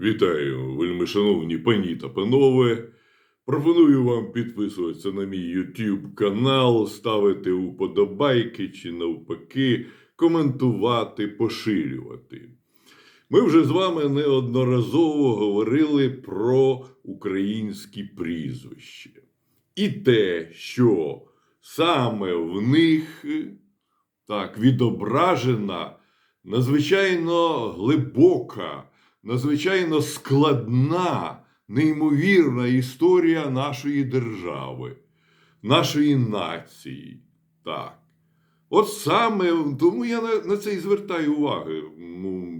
Вітаю, вельми шановні пані та панове. Пропоную вам підписуватися на мій YouTube канал, ставити уподобайки чи навпаки, коментувати, поширювати. Ми вже з вами неодноразово говорили про українські прізвища. І те, що саме в них так відображена надзвичайно глибока, надзвичайно складна, неймовірна історія нашої держави, нашої нації. Так. От саме тому я на, на це і звертаю увагу. Ну,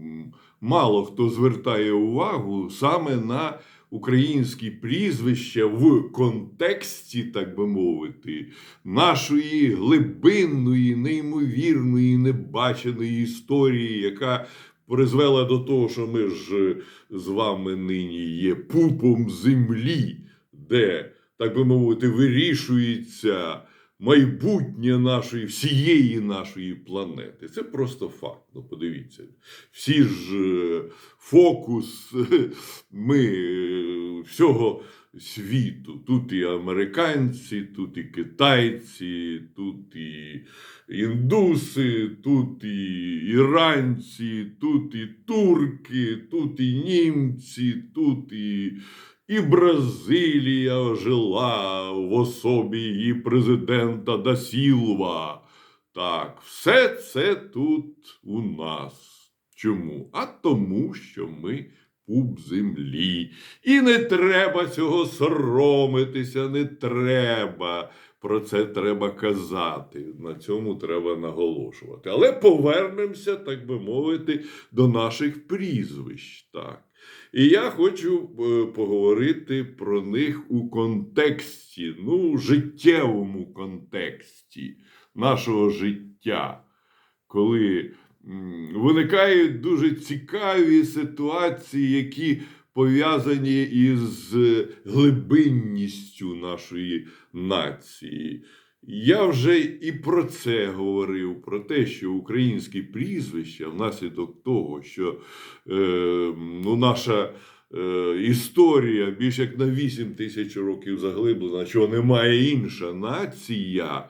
мало хто звертає увагу саме на українські прізвища в контексті, так би мовити, нашої глибинної, неймовірної, небаченої історії, яка призвела до того, що ми ж з вами нині є пупом землі, де, так би мовити, вирішується майбутнє нашої всієї нашої планети. Це просто факт. Ну, подивіться, всі ж е, фокус ми е, всього світу. Тут і американці, тут і китайці, тут і індуси, тут і іранці, тут і турки, тут і німці, тут і. І Бразилія ожила в особі її президента Дасілва. Так, все це тут у нас. Чому? А тому, що ми пуп землі. І не треба цього соромитися, не треба. Про це треба казати. На цьому треба наголошувати. Але повернемося, так би мовити, до наших прізвищ. Так. І я хочу е, поговорити про них у контексті, ну, життєвому контексті нашого життя, коли виникають дуже цікаві ситуації, які пов'язані із глибинністю нашої нації. Я вже і про це говорив: про те, що українські прізвища внаслідок того, що е, ну, наша е, історія більш як на 8 тисяч років заглиблена, що немає інша нація,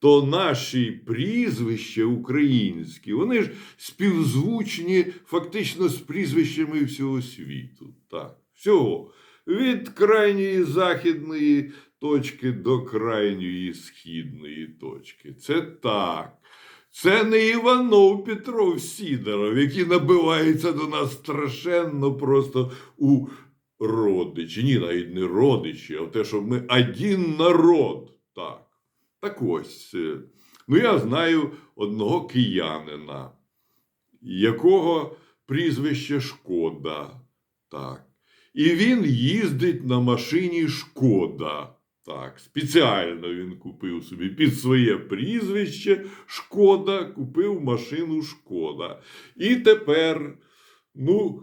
то наші прізвища українські, вони ж співзвучні фактично з прізвищами всього світу. Так, всього. Від крайньої західної точки до крайньої східної точки. Це так. Це не Іванов Петров Сідоров, який набивається до нас страшенно просто у родичі. Ні, навіть не родичі, а те, що ми один народ. Так. Так ось. е, Ну, я знаю одного киянина, якого прізвище Шкода. Так. І він їздить на машині Шкода. Так, спеціально він купив собі під своє прізвище Шкода, купив машину Шкода. І тепер, ну,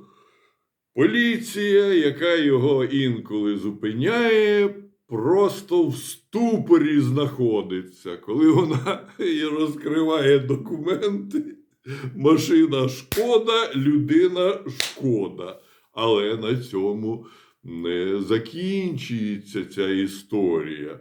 поліція, яка його інколи зупиняє, просто в ступорі знаходиться, коли вона розкриває документи. Машина шкода, людина шкода. Але на цьому не закінчується ця історія.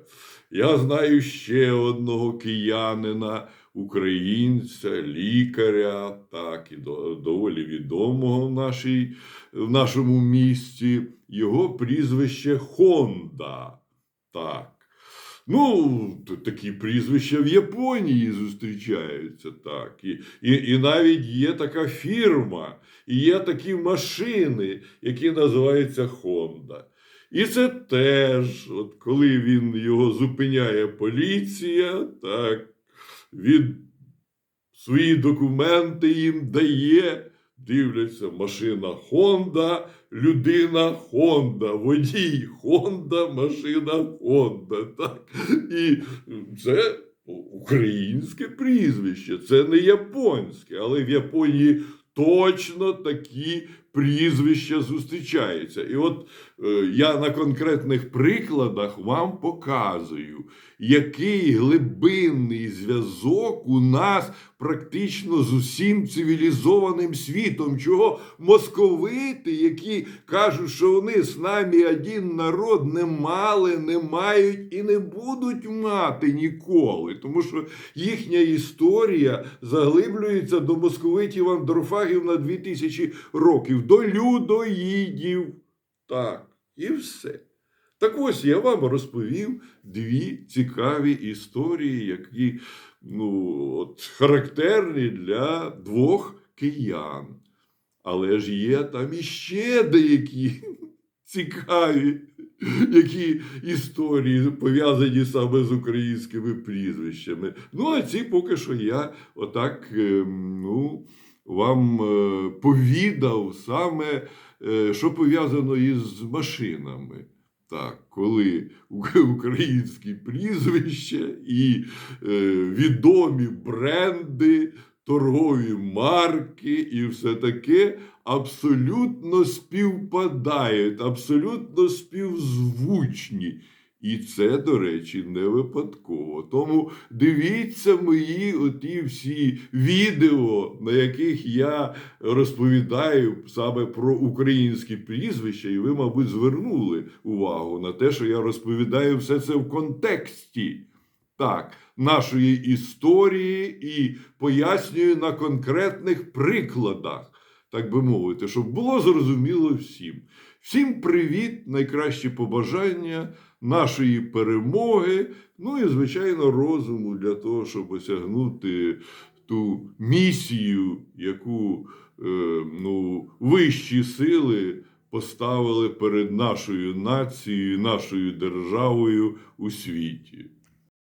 Я знаю ще одного киянина, українця, лікаря, так і доволі відомого в, нашій, в нашому місті. Його прізвище Хонда. Так. Ну, такі прізвища в Японії зустрічаються так. І, і, і навіть є така фірма, і є такі машини, які називаються Honda. І це теж, от коли він його зупиняє поліція, так, він свої документи їм дає. Дивляться, машина Honda, людина Honda, водій Honda, машина Honda. Так? І це українське прізвище, це не японське, але в Японії точно такі прізвища зустрічаються. І от е, я на конкретних прикладах вам показую, який глибинний зв'язок у нас практично з усім цивілізованим світом, чого московити, які кажуть, що вони з нами один народ, не мали, не мають і не будуть мати ніколи. Тому що їхня історія заглиблюється до московитів андрофагів на 2000 років, до людоїдів. Так, і все. Так ось я вам розповів дві цікаві історії, які ну, от, характерні для двох киян. Але ж є там іще деякі цікаві які історії пов'язані саме з українськими прізвищами. Ну, а ці поки що я отак ем, ну, вам е, повідав саме, е, що пов'язано із машинами. Так, коли українські прізвища і е, відомі бренди, торгові марки і все таке абсолютно співпадають, абсолютно співзвучні. І це, до речі, не випадково. Тому дивіться мої оті всі відео, на яких я розповідаю саме про українські прізвища, і ви, мабуть, звернули увагу на те, що я розповідаю все це в контексті так, нашої історії і пояснюю на конкретних прикладах, так би мовити, щоб було зрозуміло всім. Всім привіт, найкращі побажання нашої перемоги, ну і, звичайно, розуму для того, щоб осягнути ту місію, яку е, ну, вищі сили поставили перед нашою нацією, нашою державою у світі.